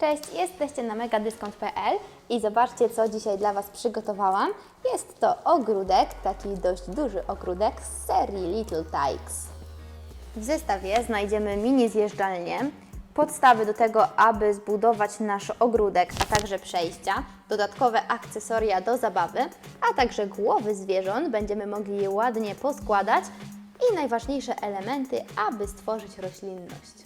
Cześć, jesteście na megadyskont.pl i zobaczcie, co dzisiaj dla Was przygotowałam. Jest to ogródek, taki dość duży ogródek z serii Little Tykes. W zestawie znajdziemy mini zjeżdżalnię, podstawy do tego, aby zbudować nasz ogródek, a także przejścia, dodatkowe akcesoria do zabawy, a także głowy zwierząt. Będziemy mogli je ładnie poskładać i najważniejsze elementy, aby stworzyć roślinność.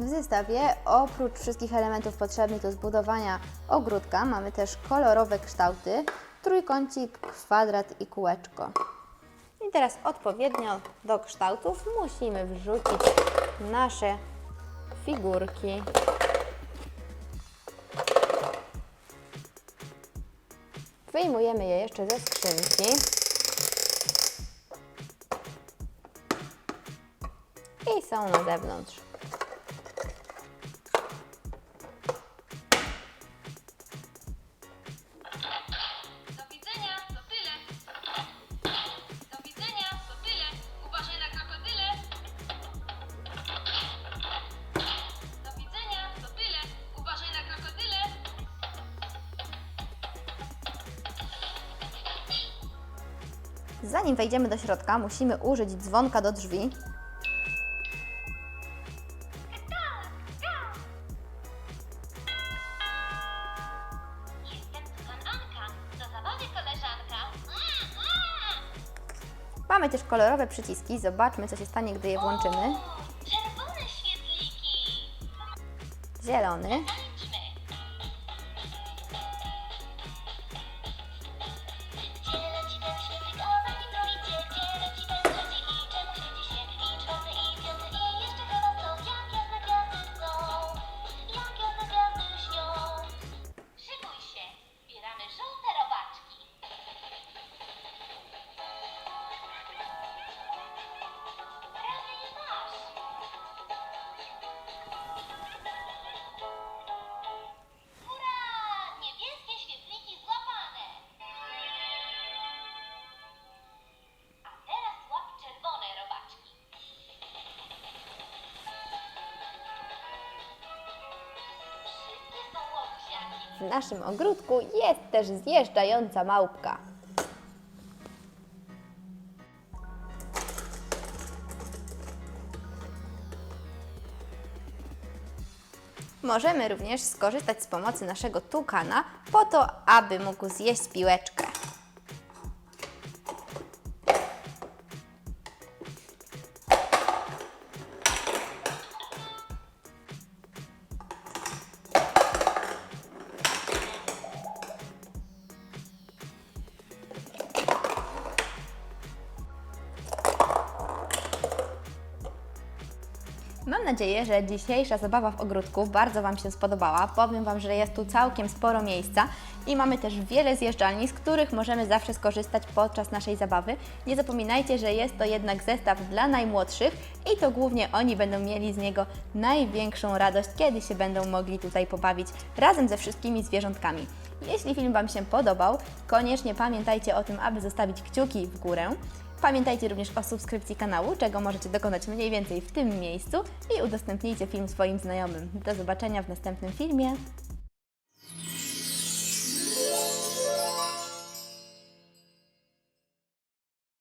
W zestawie oprócz wszystkich elementów potrzebnych do zbudowania ogródka mamy też kolorowe kształty, trójkącik, kwadrat i kółeczko. I teraz odpowiednio do kształtów musimy wrzucić nasze figurki. Wyjmujemy je jeszcze ze skrzynki. I są na zewnątrz. Zanim wejdziemy do środka, musimy użyć dzwonka do drzwi. Mamy też kolorowe przyciski. Zobaczmy, co się stanie, gdy je włączymy. Czerwone świetliki. Zielony, w naszym ogródku jest też zjeżdżająca małpka. Możemy również skorzystać z pomocy naszego tukana po to, aby mógł zjeść piłeczkę. Nadzieję, że dzisiejsza zabawa w ogródku bardzo Wam się spodobała. Powiem Wam, że jest tu całkiem sporo miejsca i mamy też wiele zjeżdżalni, z których możemy zawsze skorzystać podczas naszej zabawy. Nie zapominajcie, że jest to jednak zestaw dla najmłodszych i to głównie oni będą mieli z niego największą radość, kiedy się będą mogli tutaj pobawić razem ze wszystkimi zwierzątkami. Jeśli film Wam się podobał, koniecznie pamiętajcie o tym, aby zostawić kciuki w górę. Pamiętajcie również o subskrypcji kanału, czego możecie dokonać mniej więcej w tym miejscu i udostępnijcie film swoim znajomym. Do zobaczenia w następnym filmie.